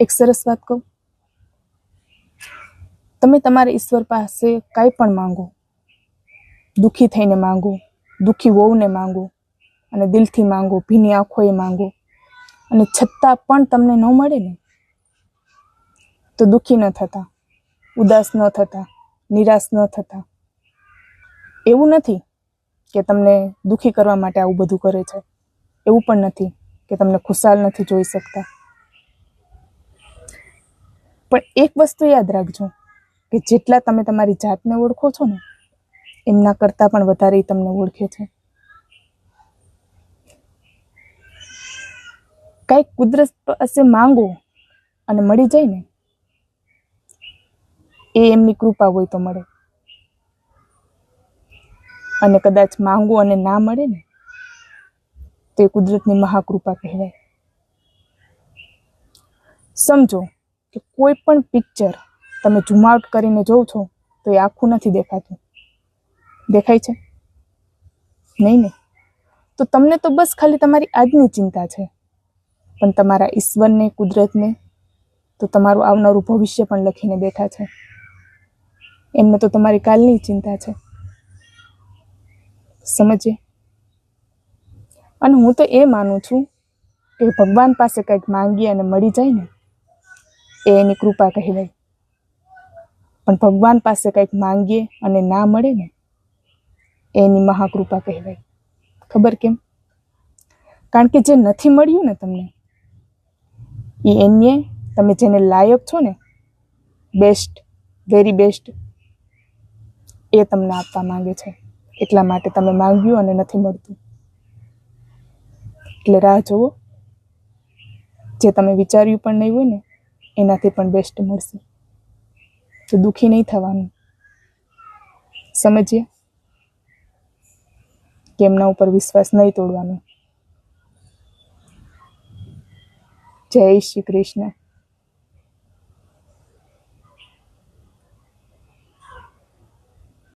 એક સરસ વાત કહું. તમે તમારા ઈશ્વર પાસે કાંઈ પણ માંગો, દુઃખી થઈને માંગો, દુઃખી વહુને માંગો અને દિલથી માંગો, ભીની આંખોએ માંગો અને છતાં પણ તમને ન મળે ને, તો દુઃખી ન થતા, ઉદાસ ન થતા, નિરાશ ન થતા. એવું નથી કે તમને દુઃખી કરવા માટે આવું બધું કરે છે. એવું પણ નથી કે તમને ખુશાલ નથી જોઈ શકતા. પણ એક વસ્તુ યાદ રાખજો કે જેટલા તમે તમારી જાતને ઓળખો છો ને, એમના કરતાં પણ વધારે તમને ઓળખે છે. કાંઈક કુદરત પાસે માંગો અને મળી જાય ને, એ એમની કૃપા હોય તો મળે. અને કદાચ માંગો અને ના મળે ને, તો એ કુદરતની મહાકૃપા કહેવાય. સમજો કે કોઈ પણ પિક્ચર તમે ઝૂમ આઉટ કરીને જોવ છો, તો એ આખું નથી દેખાતું. દેખાય છે? નહીં ને? તો તમને તો બસ ખાલી તમારી આજની ચિંતા છે. પણ તમારા ઈશ્વરને, કુદરતને તો તમારું આવનારું ભવિષ્ય પણ લખીને બેઠા છે. એમને તો તમારી કાલની ચિંતા છે. સમજીએ? અને હું તો એ માનું છું કે ભગવાન પાસે કંઈક માંગીએ અને મળી જાય ને એ એની કૃપા કહેવાય. પણ ભગવાન પાસે કંઈક માંગીએ અને ના મળે ને, એની મહાકૃપા કહેવાય. ખબર કેમ? કારણ કે જે નથી મળ્યું ને તમને એ એને તમે જેને લાયક છો ને, બેસ્ટ, વેરી બેસ્ટ, એ તમને આપવા માંગે છે. એટલા માટે તમે માંગ્યું અને નથી મળતું. એટલે રાહ જુઓ. જે તમે વિચાર્યું પણ નહીં હોય ને એનાથી પણ બેસ્ટ મળશે. તો દુઃખી નહીં થવાનું. સમજીએ? કે એમના ઉપર વિશ્વાસ નહીં તોડવાનો. જય શ્રી કૃષ્ણ.